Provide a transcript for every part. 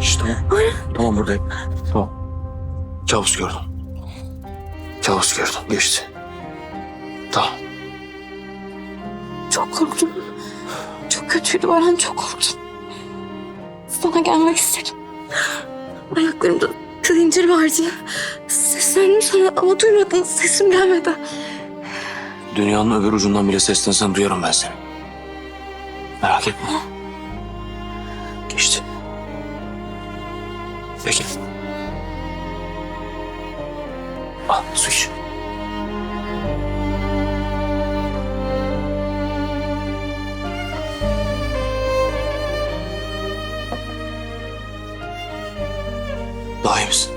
Şşş tamam. Tamam buradayım. Tamam. Kabus gördüm. Kabus gördüm. Geçti. Tamam. Çok korktum. Çok kötüydü Baran. Çok korktum. Sana gelmek istedim. Ayaklarımda zincir vardı. Seslendim sana ama duymadın. Sesim gelmedi. Dünyanın öbür ucundan bile seslensen duyarım ben seni. Merak etme. Geçti. Peki. Al su iç. Daha iyi misin?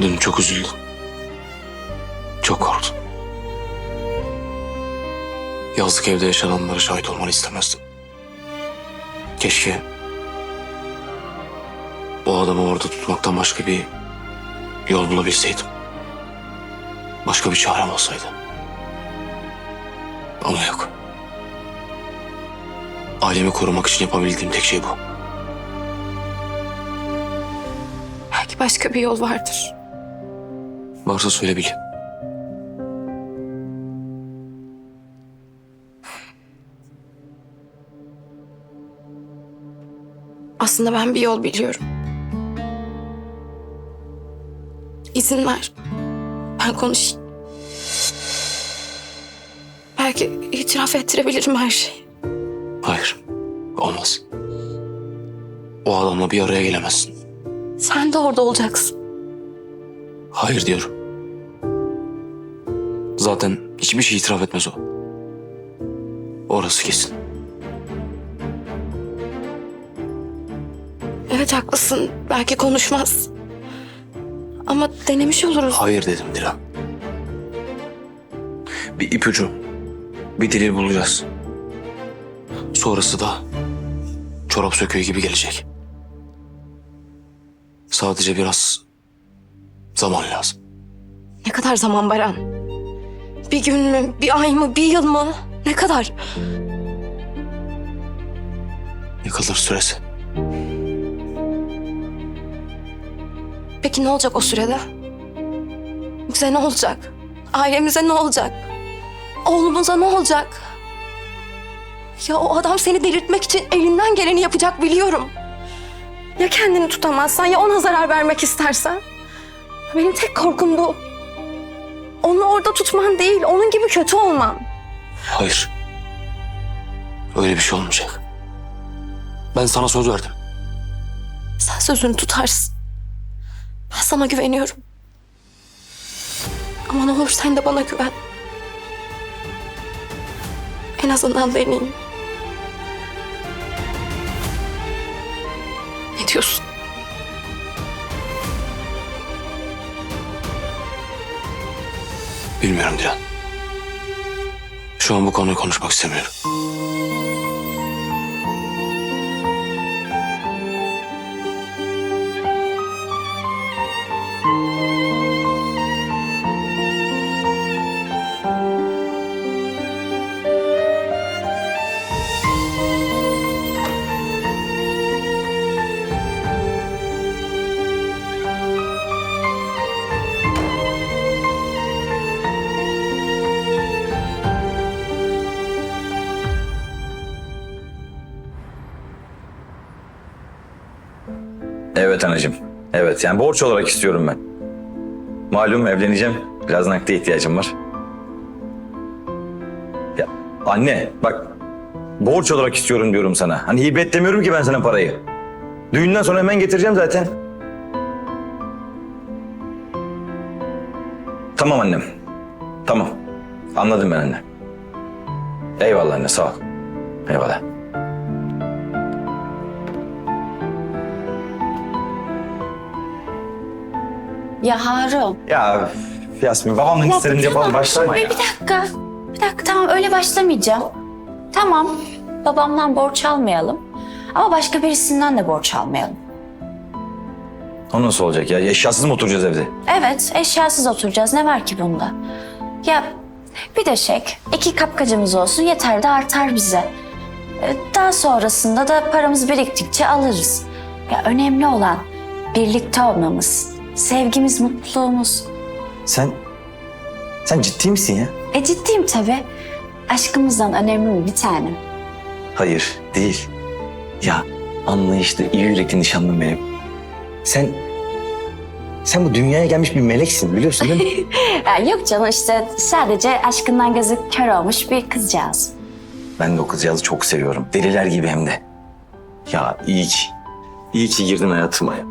Dün çok üzüldüm. Çok korktum. Yazlık evde yaşananlara şahit olmanı istemezdim. Keşke o adamı orada tutmaktan başka bir yol bulabilseydim. Başka bir çarem olsaydı. Ama yok. Ailemi korumak için yapabildiğim tek şey bu. Belki başka bir yol vardır. Varsa söyle bileyim. Aslında ben bir yol biliyorum. İzin ver. Ben konuşayım. Belki itiraf ettirebilirim her şeyi. Hayır. Olmaz. O adamla bir araya gelemezsin. Sen de orada olacaksın. Hayır diyorum. Zaten hiçbir şey itiraf etmez o. Orası kesin. Evet haklısın. Belki konuşmaz. Ama denemiş oluruz. Hayır dedim Dilan. Bir ipucu, bir delil bulacağız. Sonrası da çorap söküğü gibi gelecek. Sadece biraz zaman lazım. Ne kadar zaman Baran? Bir gün mü, bir ay mı, bir yıl mı? Ne kadar? Ne kadar süresi? Peki ne olacak o sürede? Bize ne olacak? Ailemize ne olacak? Oğlumuza ne olacak? Ya o adam seni delirtmek için elinden geleni yapacak biliyorum. Ya kendini tutamazsan ya ona zarar vermek istersen? Benim tek korkum bu. Onu orada tutman değil, onun gibi kötü olman. Hayır. Öyle bir şey olmayacak. Ben sana söz verdim. Sen sözünü tutarsın. Sana güveniyorum. Ama ne olur sen de bana güven. En azından deneyeyim. Ne diyorsun? Bilmiyorum Dilan. Şu an bu konuyu konuşmak istemiyorum. Evet anacığım. Evet yani borç olarak istiyorum ben. Malum evleneceğim. Biraz nakde ihtiyacım var. Ya anne bak borç olarak istiyorum diyorum sana. Hani hibet demiyorum ki ben sana parayı. Düğünden sonra hemen getireceğim zaten. Tamam annem. Tamam. Anladım ben anne. Eyvallah anne sağ ol. Eyvallah. Ya Harun. Ya Yasmin babamla istediğince yapalım başlama ya. Bir dakika. Bir dakika tamam öyle başlamayacağım. Tamam babamdan borç almayalım. Ama başka birisinden de borç almayalım. O nasıl olacak ya? Eşyasız mı oturacağız evde? Evet eşyasız oturacağız. Ne var ki bunda? Ya Bir döşek, iki kapkacımız olsun yeter de artar bize. Ee, Daha sonrasında da paramız biriktikçe alırız. Ya önemli olan birlikte olmamız, sevgimiz, mutluluğumuz. Sen, sen ciddi misin ya? E ciddiyim tabii. Aşkımızdan önemli mi bir tanem? Hayır, değil. Ya anlayışlı, iyi yürekli nişanlım benim. Sen, sen bu dünyaya gelmiş bir meleksin biliyorsun değil mi? Ya yok canım işte sadece aşkından gözü kör olmuş bir kızcağız. ben de o kızcağızı çok seviyorum. Deliler gibi hem de. Ya iyi ki, iyi ki girdin hayatıma ya.